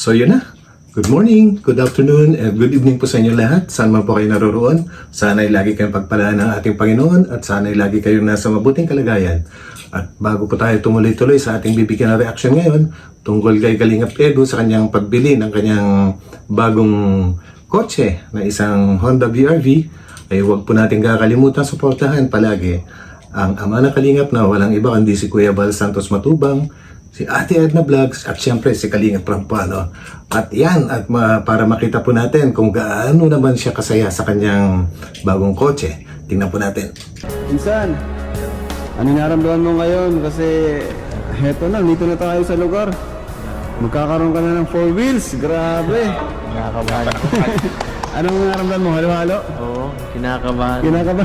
So yun na. Good morning, good afternoon, and good evening po sa inyo lahat. Saan man po kayo naroroon. Sana ay lagi kayong pagpalaan ng ating Panginoon at sana ay lagi kayong nasa mabuting kalagayan. At bago po tayo tumuloy-tuloy sa ating bibigyan ng reaction ngayon, tungkol kay Kalingap Edu sa kanyang pagbili ng kanyang bagong kotse na isang Honda BRV, ay huwag po natin kakalimutan suportahan palagi ang ama ng Kalingap na walang iba kundi si Kuya Bal Santos Matubang, si Ate Edna Vlogs at syempre si Kalingap Rampano. At yan, at ma- para makita po natin kung gaano naman siya kasaya sa kanyang bagong kotse. Tingnan po natin. Insan, ano naramdaman mo ngayon? Kasi heto na, dito na tayo sa lugar. Magkakaroon ka na ng four wheels. Grabe. Kinakabahan ako. Anong naramdaman mo? Halo-halo? Oo, kinakabahan. Kinakaba?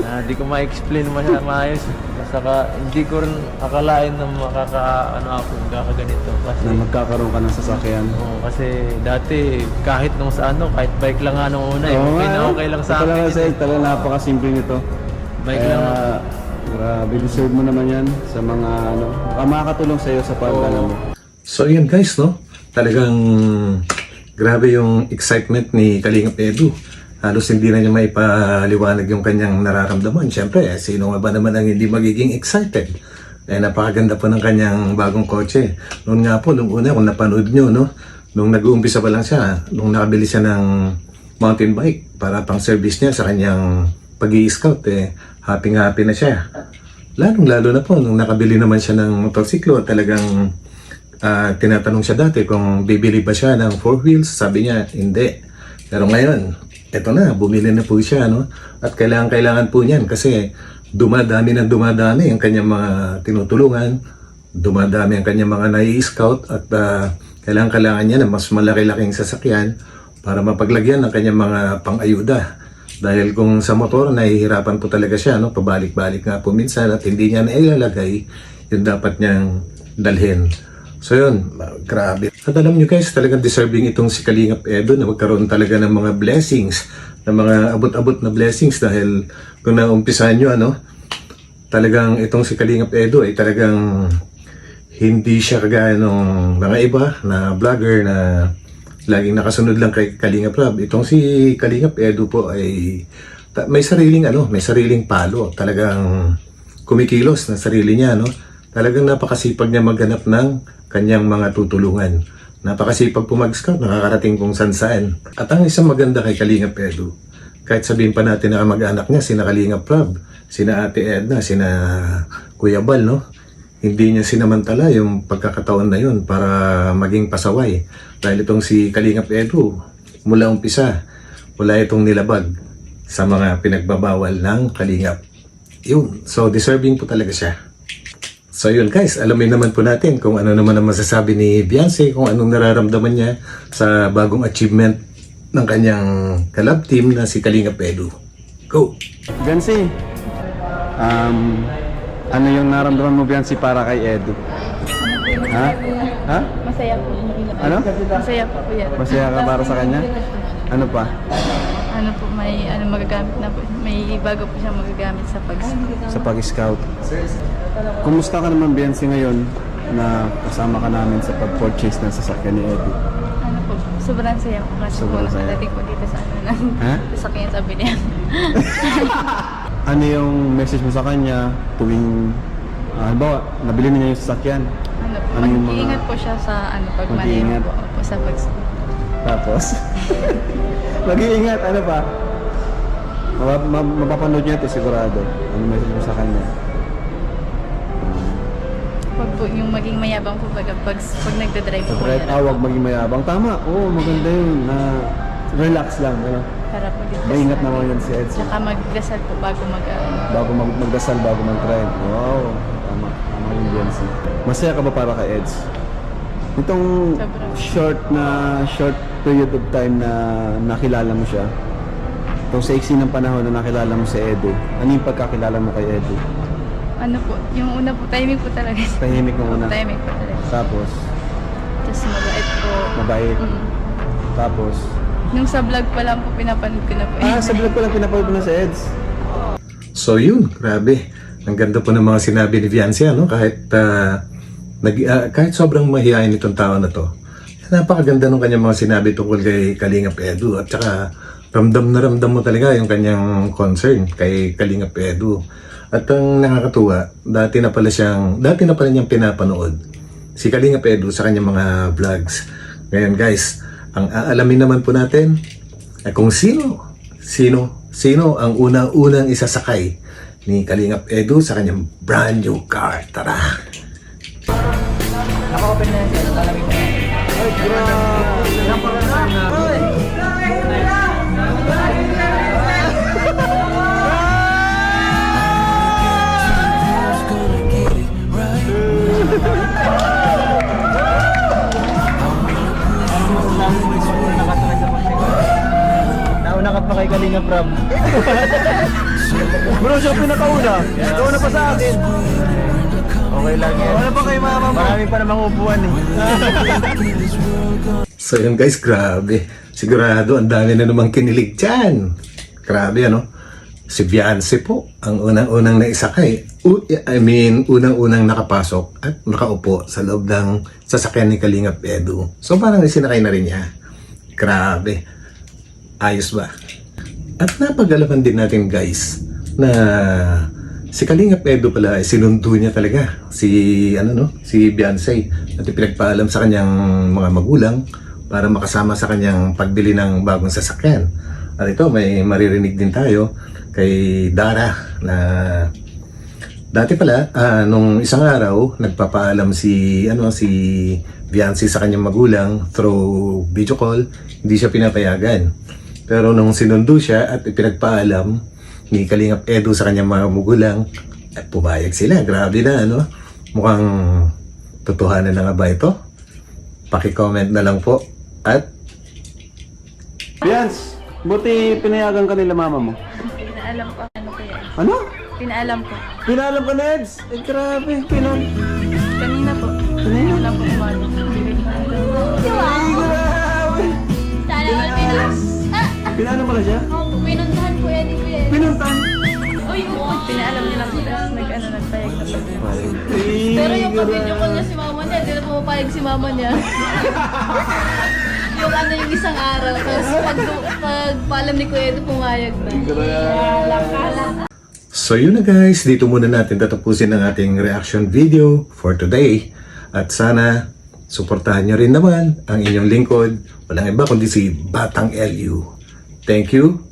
na di ko ma-explain masyadong maayos. Basta ka, hindi ko rin akalain na makaka, ano ako, kakaganito. Kasi, Na magkakaroon ka ng sasakyan. oo, kasi dati, kahit nung sa ano, kahit bike lang nga nung una, eh, Oo okay nga, na no? okay lang sa akin. Talaga, yun, sir, eh. talaga napakasimple nito. Bike Kaya, lang. grabe, deserve mo naman yan sa mga ano, baka makakatulong sa iyo sa pag-ano mo. So yun guys, no? Talagang grabe yung excitement ni Kalingap Edu. Halos hindi na niya maipaliwanag yung kanyang nararamdaman. Siyempre, eh, sino nga ba naman ang hindi magiging excited? Eh, napakaganda po ng kanyang bagong kotse. Noon nga po, nung una, kung napanood nyo, no? Nung nag-uumpisa pa lang siya, nung nakabili siya ng mountain bike para pang service niya sa kanyang pag scout eh, happy-happy na siya. Lalong-lalo na po, nung nakabili naman siya ng motorsiklo, talagang Ah, tinatanong siya dati kung bibili ba siya ng four wheels. Sabi niya, hindi. Pero ngayon, eto na, bumili na po siya, no? At kailangan-kailangan po niyan kasi dumadami na dumadami ang kanyang mga tinutulungan, dumadami ang kanyang mga nai-scout at ah, kailangan-kailangan niya na mas malaki-laking sasakyan para mapaglagyan ng kanyang mga pang-ayuda. Dahil kung sa motor, nahihirapan po talaga siya, no? Pabalik-balik nga po minsan at hindi niya nailalagay yung dapat niyang dalhin. So yun, grabe. At alam nyo guys, talagang deserving itong si Kalingap Edo na magkaroon talaga ng mga blessings, ng mga abot-abot na blessings dahil kung naumpisahan nyo, ano, talagang itong si Kalingap Edo ay talagang hindi siya kagaya ng mga iba na vlogger na laging nakasunod lang kay Kalingap Rob. Itong si Kalingap Edo po ay may sariling ano, may sariling palo. Talagang kumikilos na sarili niya, no? Talagang napakasipag niya maghanap ng kanyang mga tutulungan. Napakasipag po mag-scout, nakakarating kung saan saan. At ang isang maganda kay Kalingap Edu, kahit sabihin pa natin na mag-anak niya, sina Kalingap Rob, sina Ate Edna, sina Kuya Bal, no? Hindi niya sinamantala yung pagkakataon na yun para maging pasaway. Dahil itong si Kalingap Edu, mula umpisa, wala itong nilabag sa mga pinagbabawal ng Kalingap. Yun, so deserving po talaga siya. So yun guys, alamin naman po natin kung ano naman ang masasabi ni Beyonce, kung anong nararamdaman niya sa bagong achievement ng kanyang kalab team na si Kalinga Pedu. Go! Biancy, um, ano yung naramdaman mo, Biancy, para kay Edu? Ha? Ha? Masaya po. Ano? Masaya po. Masaya ka para sa kanya? Ano pa? Ano po, may ano magagamit na po. May bago po siya magagamit sa pag sa pag-scout. Kumusta ka naman, Biancy, ngayon na kasama ka namin sa pag-purchase ng sasakyan ni Edu? Ano po, sobrang saya po kasi Sobrang po saya. po dito sa ano ng Ha? sasakyan sabi niya. Ano yung message mo sa kanya tuwing, ah, halimbawa, nabili na niya yung sasakyan, ano po, Ano yung mga- mag-iingat po siya sa ano pag Mag-iingat? po, po sa pag tapos, mag-iingat, ano pa? Map- ma- mapapanood niya ito sigurado. Ano message mo sa kanya? pag po yung maging mayabang po pag pag, pag nagda-drive po. drive, yan. ah, huwag maging mayabang. Tama, oo, maganda yun. na relax lang, ano? Para po dito. Maingat naman yun si Edson. Tsaka magdasal po bago mag ano. Bago mag magdasal, bago mag-drive. Wow, tama. Tama yung Biancy. Masaya ka ba para kay Eds? Itong Sobrang. short na short period of time na nakilala mo siya, itong sa iksi ng panahon na nakilala mo si Edu, ano yung pagkakilala mo kay Edu? Ano po, yung una po, timing po talaga. Tahimik mo una. Timing po talaga. Tapos, Tapos mabait po. mabait. Mm. Tapos, Nung sa vlog pa lang po, pinapanood ko na po. ah, sa vlog ko lang pinapanood mo na si Eds. So yun, grabe. Ang ganda po ng mga sinabi ni Beyonce, ano? Kahit, ah, nag, ah, kahit sobrang mahihayin itong tao na to, napakaganda nung kanyang mga sinabi tungkol kay Kalingap Edu at saka ramdam na ramdam mo talaga yung kanyang concern kay Kalingap Edu. At ang nakakatuwa, dati na pala siyang, dati na pala niyang pinapanood si Kalingap Edu sa kanyang mga vlogs. Ngayon guys, ang aalamin naman po natin ay kung sino, sino, sino ang unang-unang isasakay ni Kalingap Edu sa kanyang brand new car. Tara! Nauna ka pa kay Kalinga Prab. Bro, siya pinakauna. Nauna pa sa akin. Okay lang yan. Wala pa kay mama mo. Marami pa namang upuan eh. So yun guys, grabe. Sigurado ang dami na namang kinilig dyan. Grabe ano. Si Beyonce po ang unang-unang naisakay. U- I mean, unang-unang nakapasok at nakaupo sa loob ng sasakyan ni Kalingap Edu. So parang isinakay na rin niya. Grabe. Ayos ba? At napagalaman din natin guys na si Kalingap Edu pala ay sinundo niya talaga si ano no si Beyonce at pinagpaalam sa kanyang mga magulang para makasama sa kanyang pagbili ng bagong sasakyan. At ito may maririnig din tayo kay Dara na Dati pala, ah, nung isang araw, nagpapaalam si, ano, si Beyonce sa kanyang magulang through video call, hindi siya pinapayagan. Pero nung sinundo siya at ipinagpaalam ni Kalingap Edu sa kanyang mga magulang, at pumayag sila. Grabe na, ano? Mukhang totohanan na nga ba ito? Paki-comment na lang po. At Yans, buti pinayagan ka nila mama mo. Pinaalam ko ano ko yan. Ano? Pinaalam ko. Pinalam ka, Neds? Eh, grabe, pinal. Kanina po. Kanina lang po ko alam. Grabe. Ah, Pinalam pala siya? oh, pinuntahan ko yan. Pinuntan. Uy, wow. Pinaalam niya po. Nag-ano, nagpayag na po. Pero yung pag-video call niya si mama niya, hindi na si mama niya. yung ano yung isang araw. Tapos pag, pag paalam ni Kuya, ito pumayag na. So yun na guys, dito muna natin tatapusin ang ating reaction video for today. At sana, suportahan nyo rin naman ang inyong lingkod. Walang iba kundi si Batang LU. Thank you